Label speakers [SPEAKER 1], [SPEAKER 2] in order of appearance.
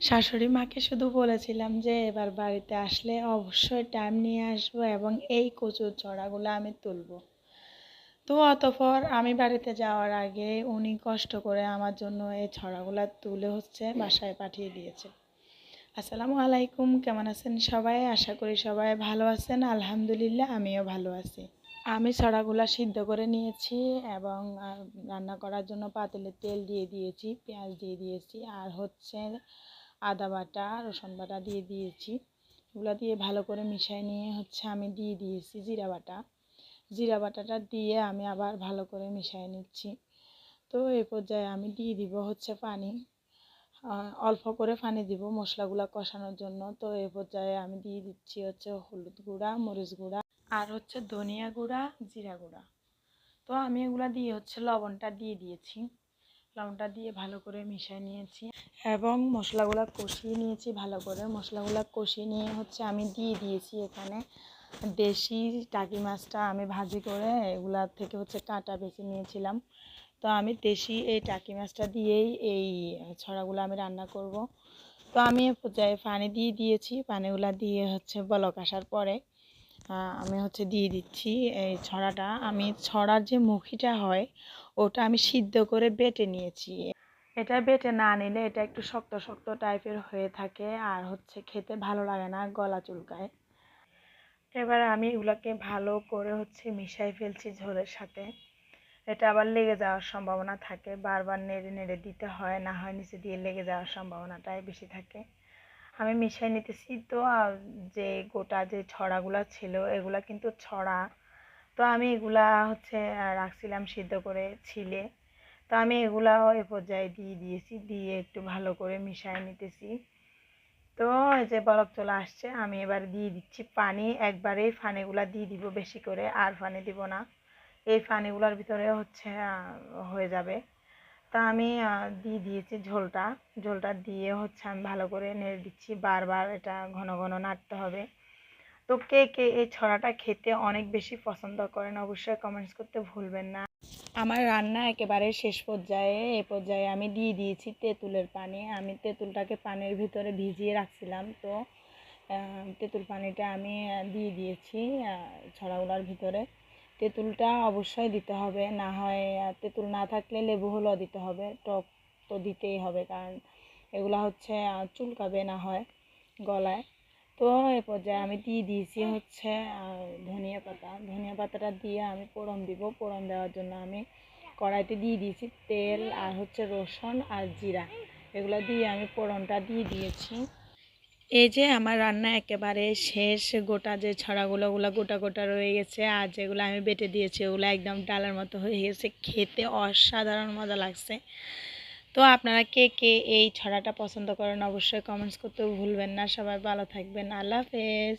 [SPEAKER 1] শাশুড়ি মাকে শুধু বলেছিলাম যে, এবার বাড়িতে আসলে অবশ্যই টাইম নিয়ে আসব এবং এই কচুর ছড়াগুলো আমি তুলবো। তো অতঃপর আমি বাড়িতে যাওয়ার আগে উনি কষ্ট করে আমার জন্য এই ছড়াগুলো তুলে হচ্ছে বাসায় পাঠিয়ে দিয়েছে। আসসালামু আলাইকুম, কেমন আছেন সবাই? আশা করি সবাই ভালো আছেন। আলহামদুলিল্লাহ, আমিও ভালো আছি। আমি ছড়াগুলা সিদ্ধ করে নিয়েছি এবং রান্না করার জন্য পাতিলে তেল দিয়ে দিয়েছি, পেঁয়াজ দিয়ে দিয়েছি। আর হচ্ছে আদা বাটা, রসুন বাটা দিয়ে দিয়েছি। এগুলো দিয়ে ভালো করে মিশিয়ে নিয়ে হচ্ছে আমি দিয়ে দিয়েছি জিরা বাটা। জিরা বাটাটা দিয়ে আমি আবার ভালো করে মিশিয়ে নিচ্ছি। তো এই পর্যায়ে আমি দিয়ে দিব হচ্ছে পানি। অল্প করে পানি দিব মশলাগুলো কষানোর জন্য। তো এই পর্যায়ে আমি দিয়ে দিচ্ছি হচ্ছে হলুদ গুঁড়া, মরিচ গুঁড়া আর হচ্ছে ধনিয়া গুঁড়া, জিরা গুঁড়া। তো আমি এগুলা দিয়ে হচ্ছে লবণটা দিয়ে দিয়েছি। লবণটা দিয়ে ভালো করে মিশিয়ে নিয়েছি। এবং মশলাগুলো কষিয়ে নিয়েছি ভালো করে। মশলাগুলো কষিয়ে নিয়ে হচ্ছে আমি দিয়ে দিয়েছি এখানে দেশি টাকি মাছটা আমি ভাজি করে এগুলা থেকে হচ্ছে কাঁটা বেছে নিয়েছিলাম। তো আমি দেশি এই টাকি মাছটা দিয়েই এই ছড়াগুলো আমি রান্না করব। তো আমি পানি দিয়ে দিয়েছি। পানিগুলা দিয়ে হচ্ছে বলক আসার পরে আমি হচ্ছে দিয়ে দিচ্ছি এই ছড়াটা। আমি ছড়ার যে মুখিটা হয়, ওটা আমি সিদ্ধ করে বেটে নিয়েছি। এটা বেটে না নিলে এটা একটু শক্ত শক্ত টাইপের হয়ে থাকে আর হচ্ছে খেতে ভালো লাগে না গলা চুলকায়। এবার আমি এগুলোকে ভালো করে হচ্ছে মিশাই ফেলছি ঝোলের সাথে। এটা আবার লেগে যাওয়ার সম্ভাবনা থাকে। বারবার নেড়ে নেড়ে দিতে হয়, না হয় নিচে দিয়ে লেগে যাওয়ার সম্ভাবনাটাই বেশি থাকে। আমি মিশাই নিতেছি। তো যে গোটা যে ছড়াগুলো ছিল, এগুলা কিন্তু ছড়া। তো আমি এগুলা হচ্ছে রাখছিলাম সিদ্ধ করে ছিলে। তো আমি এগুলাও এ পর্যায়ে দিয়ে দিয়েছি, দিয়ে একটু ভালো করে মিশাই নিতেছি। তো এই যে বরফ চলে আসছে, আমি এবার দিয়ে দিচ্ছি পানি। একবারেই পানিগুলা দিয়ে দিব বেশি করে, আর পানি দিব না। এই পানিগুলোর ভিতরে হচ্ছে হয়ে যাবে। তা আমি দিয়ে দিয়েছি ঝোলটা। ঝোলটা দিয়ে হচ্ছে আমি ভালো করে নেড়ে দিচ্ছি। বারবার এটা ঘন ঘন নাড়তে হবে। তো কে কে এই ছড়াটা খেতে অনেক বেশি পছন্দ করেন অবশ্যই কমেন্টস করতে ভুলবেন না। আমার রান্না একেবারে শেষ পর্যায়ে, এ পর্যায়ে আমি দিয়ে দিয়েছি তেঁতুলের পানি। আমি তেঁতুলটাকে পানির ভিতরে ভিজিয়ে রাখছিলাম। তো তেঁতুল পানিটা আমি দিয়ে দিয়েছি ছড়াগুলোর ভিতরে। তেঁতুলটা অবশ্যই দিতে হবে। না হয় তেঁতুল না থাকলে লেবু হলেও দিতে হবে। টক তো দিতেই হবে, কারণ এগুলো হচ্ছে চুলকাবে না হয় গলায়। তো এ পর্যায়ে আমি দিয়ে দিয়েছি হচ্ছে ধনিয়া পাতা। ধনিয়া পাতাটা দিয়ে আমি পোড়ন দিব। পোড়ন দেওয়ার জন্য আমি কড়াইতে দিয়ে দিয়েছি তেল আর হচ্ছে রসুন আর জিরা। এগুলো দিয়ে আমি পোড়নটা দিয়ে দিয়েছি। এই যে আমার রান্না একেবারে শেষ, গোটা যে ছড়াগুলো, ওগুলো গোটা গোটা রয়ে গেছে। আর যেগুলো আমি বেটে দিয়েছি, ওগুলো একদম ডালের মতো হয়ে গেছে। খেতে অসাধারণ মজা লাগছে। তো আপনারা কে কে এই ছড়াটা পছন্দ করেন অবশ্যই কমেন্টস করতে ভুলবেন না। সবাই ভালো থাকবেন। আল্লাহ হাফেজ।